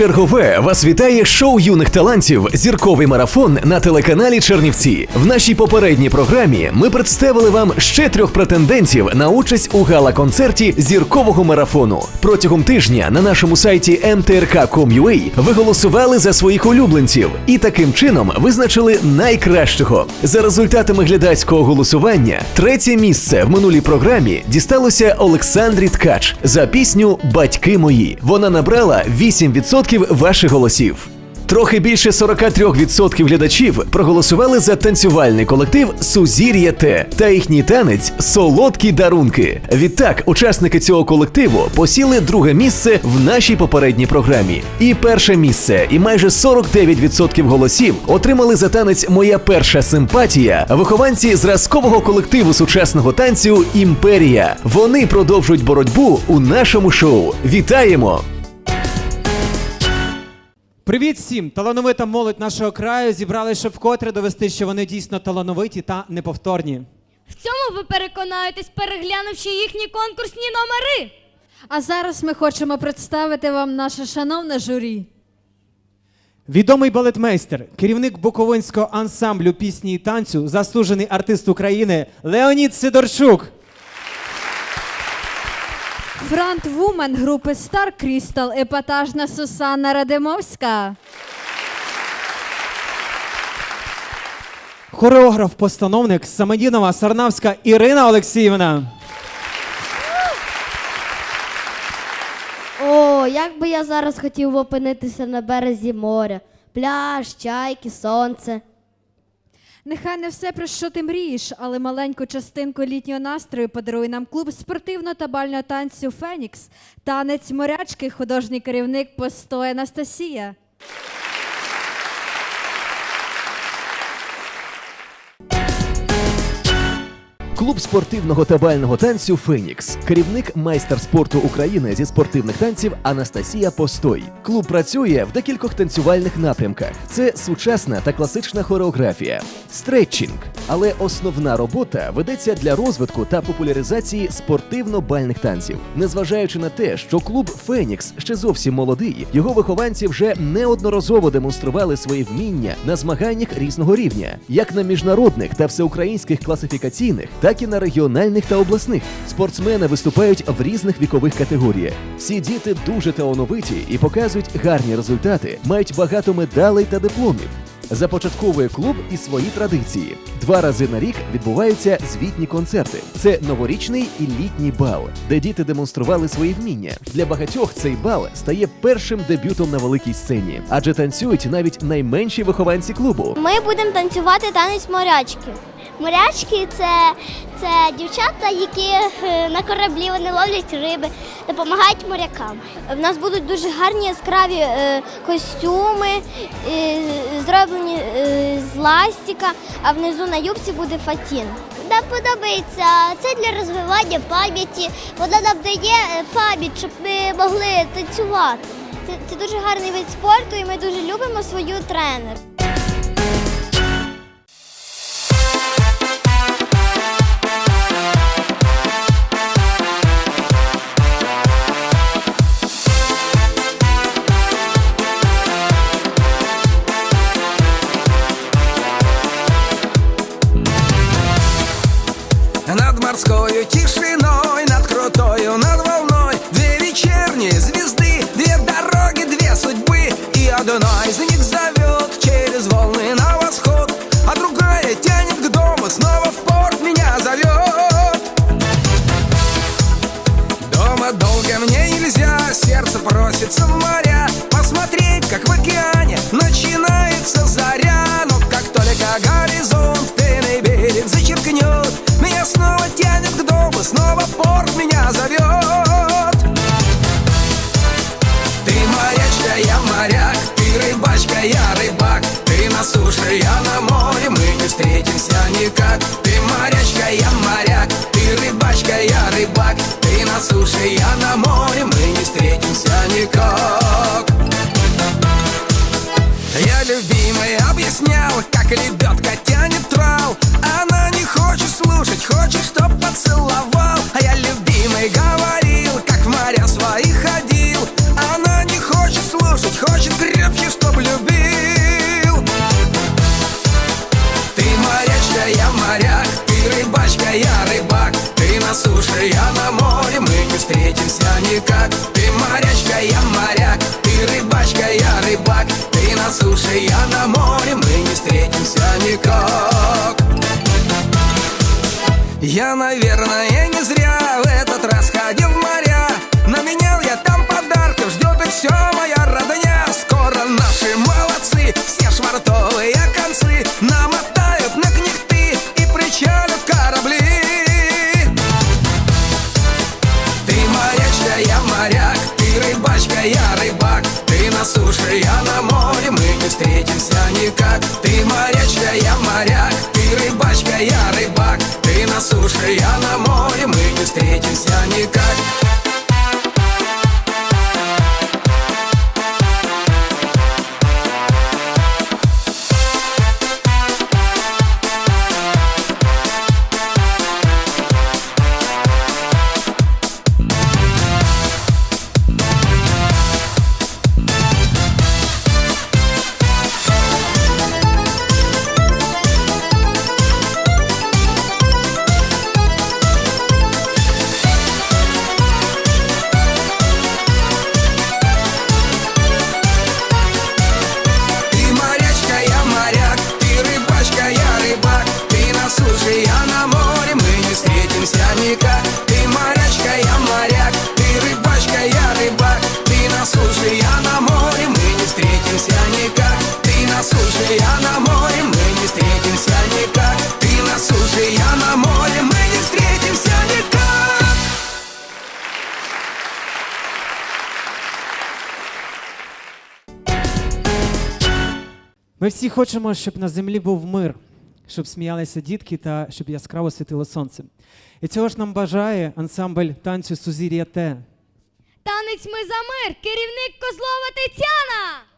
Чергове вас вітає шоу юних талантів Зірковий марафон на телеканалі Чернівці. В нашій попередній програмі ми представили вам ще трьох претендентів на участь у гала-концерті зіркового марафону. Протягом тижня на нашому сайті mtrk.com.ua ви голосували за своїх улюбленців і таким чином визначили найкращого. За результатами глядацького голосування, третє місце в минулій програмі дісталося Олександрі Ткач за пісню Батьки мої. Вона набрала 8% ваших голосів. Трохи більше 43% глядачів проголосували за танцювальний колектив Сузір'я Т та їхній танець Солодкі дарунки. Відтак, учасники цього колективу посіли друге місце в нашій попередній програмі. І перше місце, і майже 49% голосів отримали за танець Моя перша симпатія вихованці зразкового колективу сучасного танцю Імперія. Вони продовжують боротьбу у нашому шоу. Вітаємо! Привіт всім! Талановита молодь нашого краю зібрали, щоб вкотре довести, що вони дійсно талановиті та неповторні. В цьому ви переконаєтесь, переглянувши їхні конкурсні номери. А зараз ми хочемо представити вам наше шановне журі. Відомий балетмейстер, керівник Буковинського ансамблю пісні і танцю, заслужений артист України Леонід Сидорчук. Фронтвумен групи Star Crystal епатажна Сусанна Радимовська. Хореограф-постановник Самодінова Сарнавська Ірина Олексіївна. О, як би я зараз хотів опинитися на березі моря. Пляж, чайки, сонце. Нехай не все, про що ти мрієш, але маленьку частинку літнього настрою подарує нам клуб спортивно-табального танцю Фенікс, танець морячки, художній керівник Постой Анастасія. Клуб спортивного та бального танцю Фенікс, керівник майстер спорту України зі спортивних танців Анастасія Постой. Клуб працює в декількох танцювальних напрямках: це сучасна та класична хореографія, стретчинг. Але основна робота ведеться для розвитку та популяризації спортивно-бальних танців. Незважаючи на те, що клуб Фенікс ще зовсім молодий, його вихованці вже неодноразово демонстрували свої вміння на змаганнях різного рівня, як на міжнародних та всеукраїнських класифікаційних, так і на регіональних та обласних. Спортсмени виступають в різних вікових категоріях. Всі діти дуже талановиті і показують гарні результати, мають багато медалей та дипломів. Започатковує клуб і свої традиції. Два рази на рік відбуваються звітні концерти. Це новорічний і літній бал, де діти демонстрували свої вміння. Для багатьох цей бал стає першим дебютом на великій сцені, адже танцюють навіть найменші вихованці клубу. Ми будемо танцювати танець морячки. Морячки це, це дівчата, які е, на кораблі вони ловлять риби, допомагають морякам. В нас будуть дуже гарні яскраві е, костюми, е, зроблені з ластика, а внизу на юбці буде фатін. Нам подобається це для розвивання пам'яті. Вона нам дає пам'ять, щоб ми могли танцювати. Це, це дуже гарний вид спорту, і ми дуже любимо свою тренер. Долго мне нельзя, сердце просится в моря. Посмотреть, как в океане начинается заря. Но как только горизонт пеной берег зачеркнет Меня снова тянет к дому, снова порт меня зовет. Ты морячка, я моряк, ты рыбачка, я рыбак. Ты на суше, я на море, мы не встретимся никак я на море, мы не встретимся никак. Я любимой объяснял, как лебедка никак Ты морячка, я моряк Ты рыбачка, я рыбак Ты на суше, я на море Мы не встретимся никак я, наверное, встретимся никак Ты морячка, я моряк, ты рыбачка, я рыбак Ты на суше, я на море, мы не встретимся никак на море, мы не встретимся никак Ты на суше, я на море, мы не встретимся никак Ми всі хочемо, щоб на землі був мир, щоб сміялися дітки та щоб яскраво світило сонце. І цього ж нам бажає ансамбль танцю Сузір'я Т. Танець ми за мир, керівник Козлова Тетяна!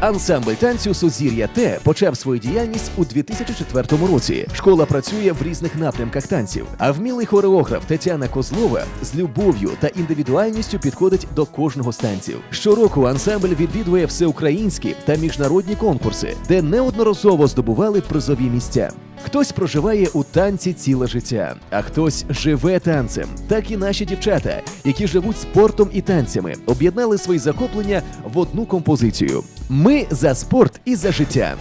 Ансамбль танцю Сузір'я Т почав свою діяльність у 2004 році. Школа працює в різних напрямках танців. А вмілий хореограф Тетяна Козлова з любов'ю та індивідуальністю підходить до кожного з танців. Щороку ансамбль відвідує всеукраїнські та міжнародні конкурси, де неодноразово здобували призові місця. Хтось проживає у танці ціле життя, а хтось живе танцем. Так і наші дівчата, які живуть спортом і танцями, об'єднали свої захоплення в одну композицію. Ми за спорт і за життя.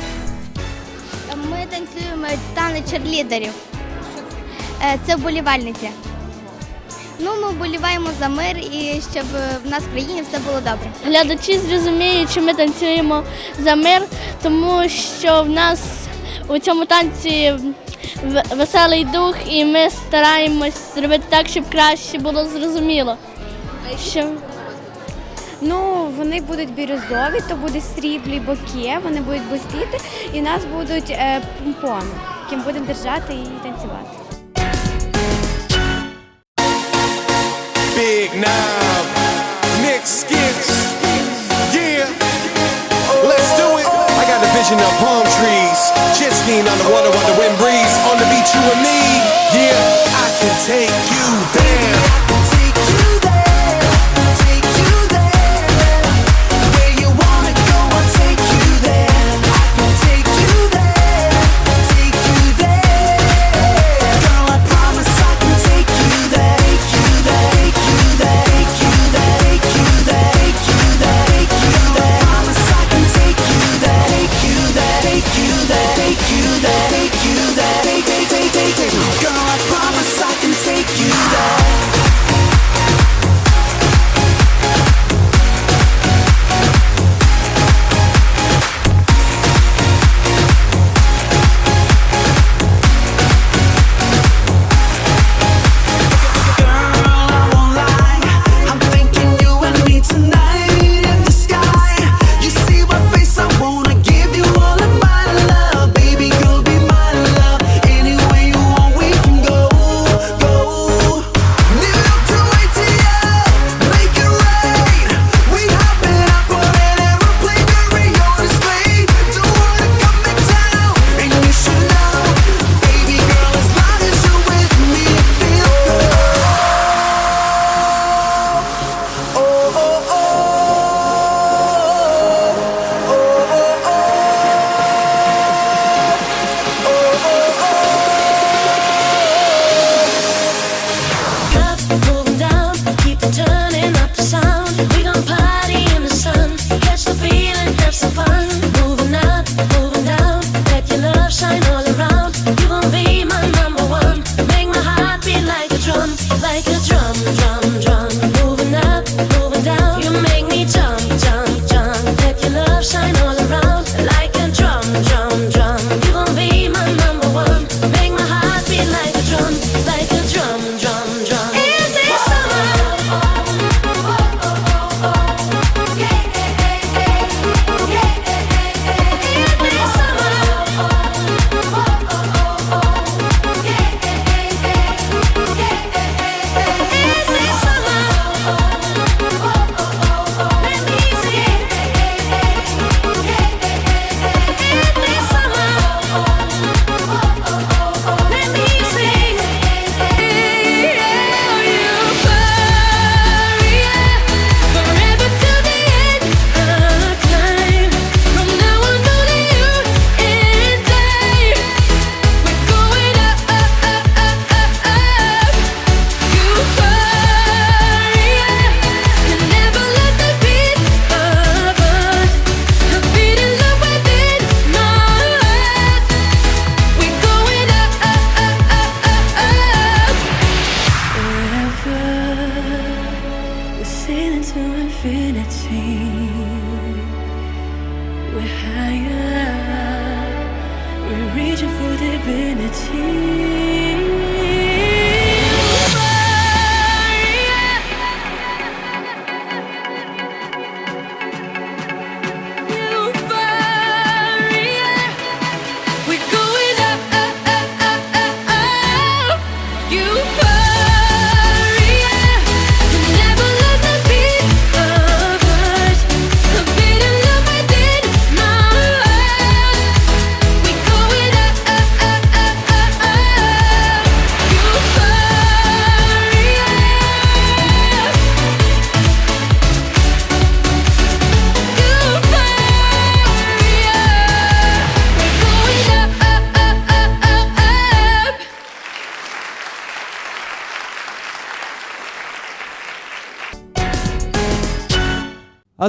Ми танцюємо танець черлідерів. Е, Це вболівальниці. Ну, ми вболіваємо за мир і щоб в нас в країні все було добре. Глядачі зрозуміють, що ми танцюємо за мир, тому що в нас у цьому танці веселий дух, і ми стараємось зробити так, щоб краще було зрозуміло. Що Ну, вони будуть бірюзові, то буде сріблі боки, вони будуть блистіти, і в нас будуть е, помпони, яким будемо держати і танцювати. Big Now, Nick Skips. Yeah, let's do it. I got a vision of palm trees, skiing on the water while the wind breeze. On the beach, you and me. Yeah, I can take you there.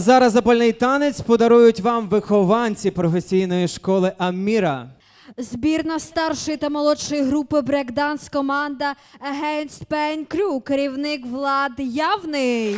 Зараз запальний танець подарують вам вихованці професійної школи Аміра. Збірна старшої та молодшої групи брекданс команда Against Pain Crew, керівник Влад Явний.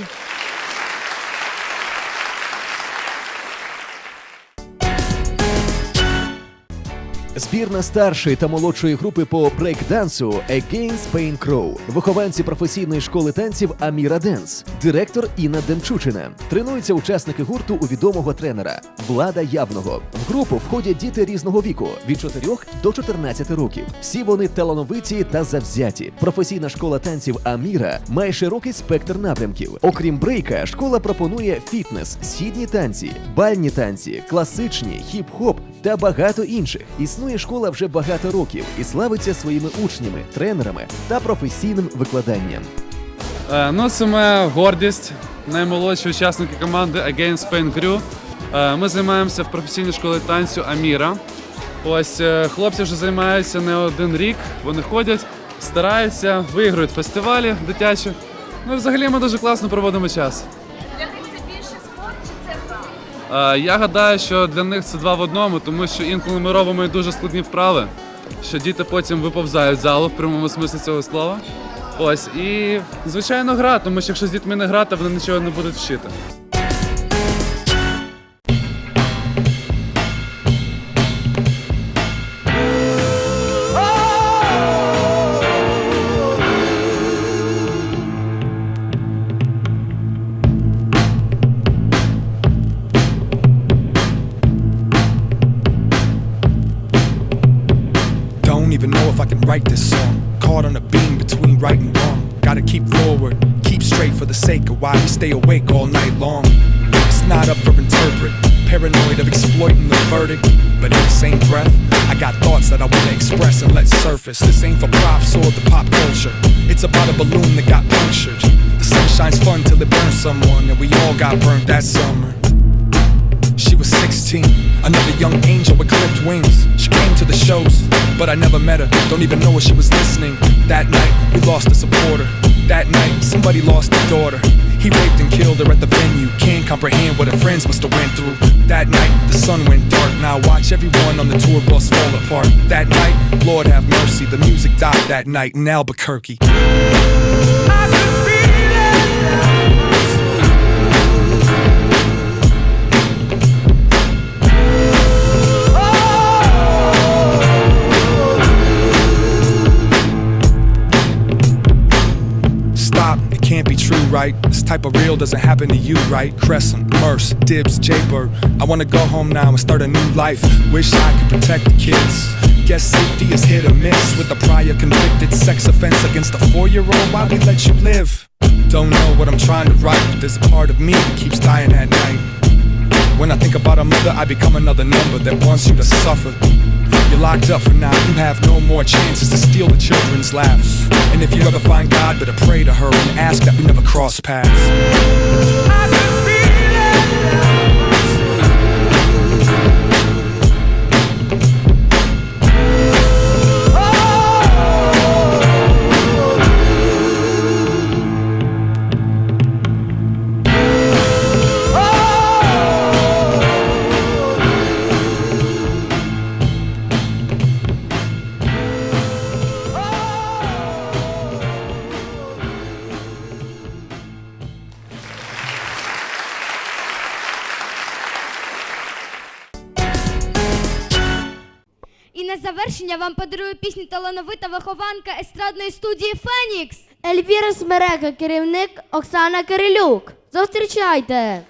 Збірна старшої та молодшої групи по брейкдансу Against Pain Crow. Вихованці професійної школи танців Аміра Денс, директор Інна Демчучина. Тренуються учасники гурту у відомого тренера Влада Явного. В групу входять діти різного віку від 4 до 14 років. Всі вони талановиті та завзяті. Професійна школа танців Аміра має широкий спектр напрямків. Окрім брейка, школа пропонує фітнес, східні танці, бальні танці, класичні, хіп-хоп та багато інших. Існує школа вже багато років і славиться своїми учнями, тренерами та професійним викладанням. Е, Ну, це моя гордість, наймолодші учасники команди Against Pain Crew. Е, Ми займаємося в професійній школі танцю Аміра. Ось е, хлопці вже займаються не один рік. Вони ходять, стараються, виграють фестивалі дитячі. Ну і взагалі ми дуже класно проводимо час. Я гадаю, що для них це два в одному, тому що інколи ми робимо і дуже складні вправи, що діти потім виповзають з залу в прямому смислі цього слова. Ось і звичайно гра, тому що якщо з дітьми не грати, вони нічого не будуть вчити. Write this song. Caught on a beam between right and wrong. Gotta keep forward, keep straight for the sake of why we stay awake all night long. It's not up for interpret. Paranoid of exploiting the verdict. But in the same breath, I got thoughts that I wanna express and let surface. This ain't for props or the pop culture. It's about a balloon that got punctured. The sun shines fun till it burns someone, and we all got burnt that summer. She was 16, another young angel with clipped wings. She came to the shows, but I never met her. Don't even know if she was listening. That night, we lost a supporter. That night, somebody lost a daughter. He raped and killed her at the venue. Can't comprehend what her friends must have went through. That night, the sun went dark. Now watch everyone on the tour bus fall apart. That night, Lord have mercy, the music died that night in Albuquerque. Type of real doesn't happen to you, right? Crescent, Merce, Dibs, Jaybird. I wanna go home now and start a new life. Wish I could protect the kids. Guess safety is hit or miss with a prior convicted sex offense against a four year old. Why we let you live? Don't know what I'm trying to write, but there's a part of me that keeps dying at night. When I think about a mother, I become another number that wants you to suffer. You're locked up for now, you have no more chances to steal the children's laughs. And if you ever find God, better pray to her and ask that we never cross paths. На вам подарую пісню талановита вихованка естрадної студії Фенікс. Ельвіра Смерека, керівник Оксана Кирилюк. Зустрічайте!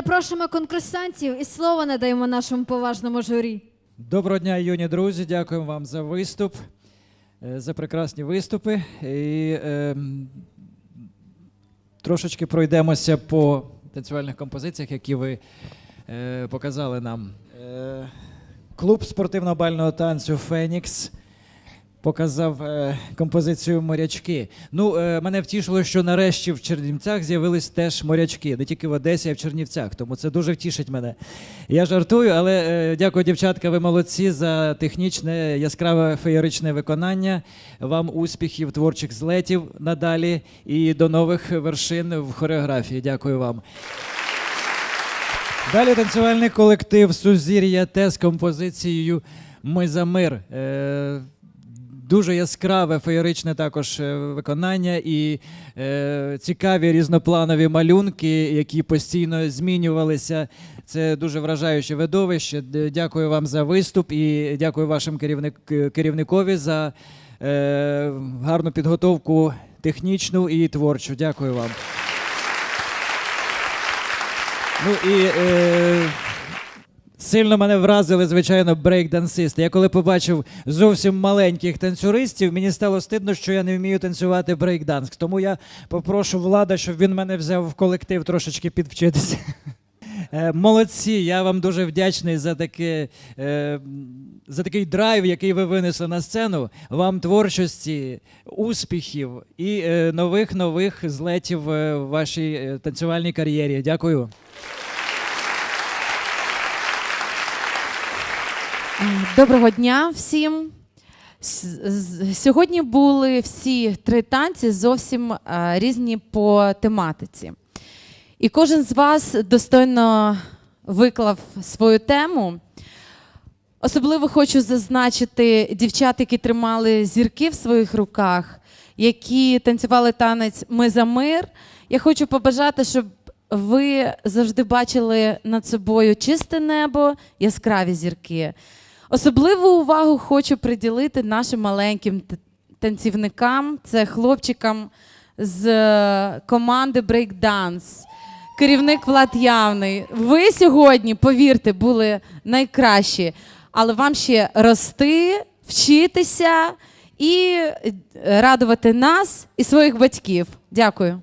Запрошуємо конкурсантів і слово надаємо нашому поважному журі. Доброго дня, юні друзі. Дякуємо вам за виступ, е, за прекрасні виступи. І е, трошечки пройдемося по танцювальних композиціях, які ви е, показали нам. Е, клуб спортивно-бального танцю Фенікс показав е, композицію морячки. Ну, е, мене втішило, що нарешті в Чернівцях з'явились теж морячки, не тільки в Одесі, а й в Чернівцях. Тому це дуже втішить мене. Я жартую, але е, дякую, дівчатка. Ви молодці за технічне, яскраве феєричне виконання. Вам успіхів, творчих злетів надалі і до нових вершин в хореографії. Дякую вам. Далі танцювальний колектив Сузір'я Те з композицією Ми за мир. Е, дуже яскраве, феєричне також е, виконання і е, цікаві різнопланові малюнки, які постійно змінювалися. Це дуже вражаюче видовище. Дякую вам за виступ і дякую вашим керівник, керівникові за е, гарну підготовку технічну і творчу. Дякую вам. Ну і е, сильно мене вразили, звичайно, брейк-дансисти. Я коли побачив зовсім маленьких танцюристів, мені стало стидно, що я не вмію танцювати брейк-данс. Тому я попрошу влада, щоб він мене взяв в колектив трошечки підвчитися. Е, Молодці, я вам дуже вдячний за таке, е, за такий драйв, який ви винесли на сцену. Вам творчості, успіхів і е, нових нових злетів в вашій танцювальній кар'єрі. Дякую. Доброго дня всім. Сьогодні були всі три танці зовсім е, різні по тематиці. І кожен з вас достойно виклав свою тему. Особливо хочу зазначити дівчат, які тримали зірки в своїх руках, які танцювали танець Ми за мир. Я хочу побажати, щоб ви завжди бачили над собою чисте небо, яскраві зірки. Особливу увагу хочу приділити нашим маленьким танцівникам, це хлопчикам з е, команди Breakdance. Керівник Влад Явний. Ви сьогодні, повірте, були найкращі, але вам ще рости, вчитися і е, радувати нас і своїх батьків. Дякую.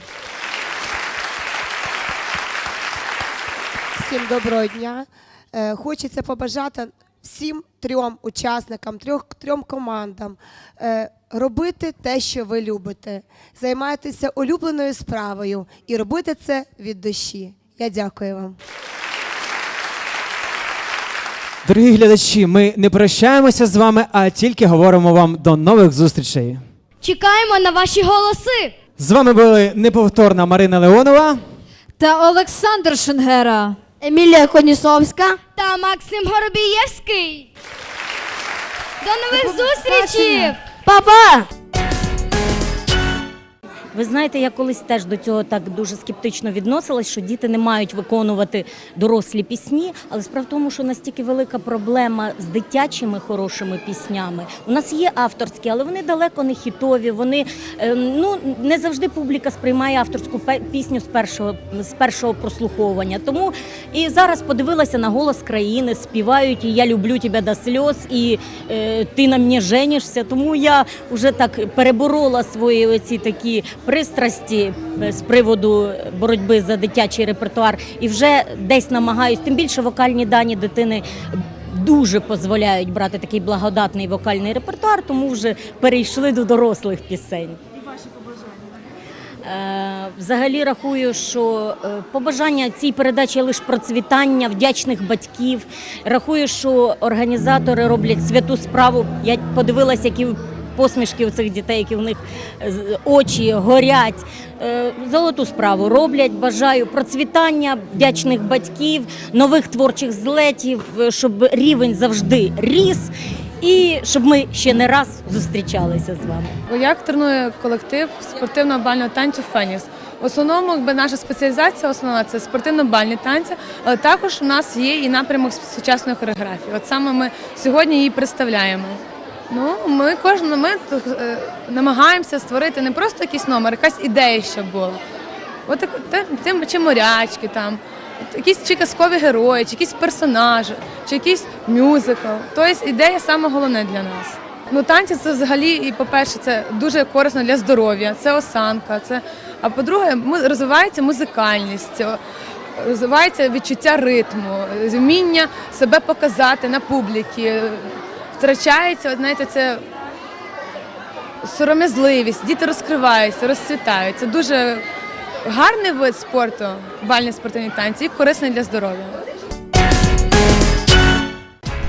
Всім доброго дня. Е, Хочеться побажати всім трьом учасникам, трьох, трьом командам е, робити те, що ви любите, займайтеся улюбленою справою і робити це від душі. Я дякую вам. Дорогі глядачі, ми не прощаємося з вами, а тільки говоримо вам до нових зустрічей. Чекаємо на ваші голоси. З вами були неповторна Марина Леонова. Та Олександр Шенгера. Емілія Конісовська. Та Максим Горобієвський. До нових зустрічей! Папа! Ви знаєте, я колись теж до цього так дуже скептично відносилась, що діти не мають виконувати дорослі пісні. Але справа в тому, що настільки велика проблема з дитячими хорошими піснями. У нас є авторські, але вони далеко не хітові. Вони е, ну не завжди публіка сприймає авторську пісню з першого з першого прослуховування. Тому і зараз подивилася на голос країни, співають і я люблю тебе до сльоз, і е, ти на мені женишся. Тому я вже так переборола свої оці такі пристрасті е, з приводу боротьби за дитячий репертуар, і вже десь намагаюсь, тим більше вокальні дані дитини. Дуже дозволяють брати такий благодатний вокальний репертуар, тому вже перейшли до дорослих пісень. Е, Взагалі рахую, що е, побажання цій передачі лише процвітання, вдячних батьків. Рахую, що організатори роблять святу справу. Я подивилася, які посмішки у цих дітей, які в них е, очі горять. Е, Золоту справу роблять. Бажаю процвітання, вдячних батьків, нових творчих злетів, е, щоб рівень завжди ріс. І щоб ми ще не раз зустрічалися з вами. Як тренує колектив спортивного бального танцю Фенікс? В основному наша спеціалізація основна це спортивно-бальні танці, але також у нас є і напрямок сучасної хореографії. От саме ми сьогодні її представляємо. Ну, ми кожен момент е, намагаємося створити не просто якийсь номер, якась ідея, щоб була. От тим, чи морячки там, якісь чи казкові герої, чи якісь персонажі, чи якийсь мюзикл. Тобто ідея саме головне для нас. Ну, танці це взагалі, і по-перше, це дуже корисно для здоров'я, це осанка. Це... А по-друге, розвивається музикальність, розвивається відчуття ритму, вміння себе показати на публіки. Втрачається, от, знаєте, це сором'язливість, діти розкриваються, розцвітають. Це дуже гарний вид спорту, бальні спортивні танці, і корисний для здоров'я.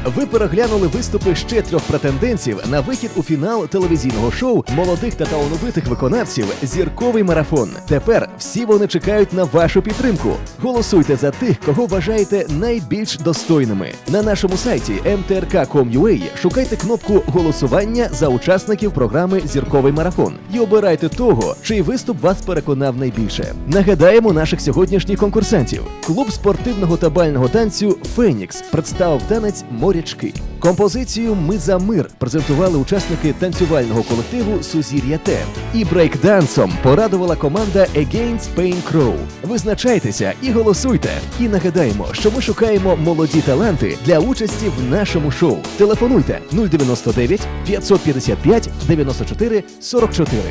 Ви переглянули виступи ще трьох претендентів на вихід у фінал телевізійного шоу молодих та талановитих виконавців Зірковий марафон. Тепер всі вони чекають на вашу підтримку. Голосуйте за тих, кого вважаєте найбільш достойними. На нашому сайті mtrk.com.ua шукайте кнопку голосування за учасників програми Зірковий марафон і обирайте того, чий виступ вас переконав найбільше. Нагадаємо наших сьогоднішніх конкурсантів. Клуб спортивного та бального танцю Фенікс представив танець морячки. Композицію Ми за мир презентували учасники танцювального колективу Сузір'я Т. І брейкдансом порадувала команда Against Pain Crow. Визначайтеся і голосуйте. І нагадаємо, що ми шукаємо молоді таланти для участі в нашому шоу. Телефонуйте 099 555 94 44.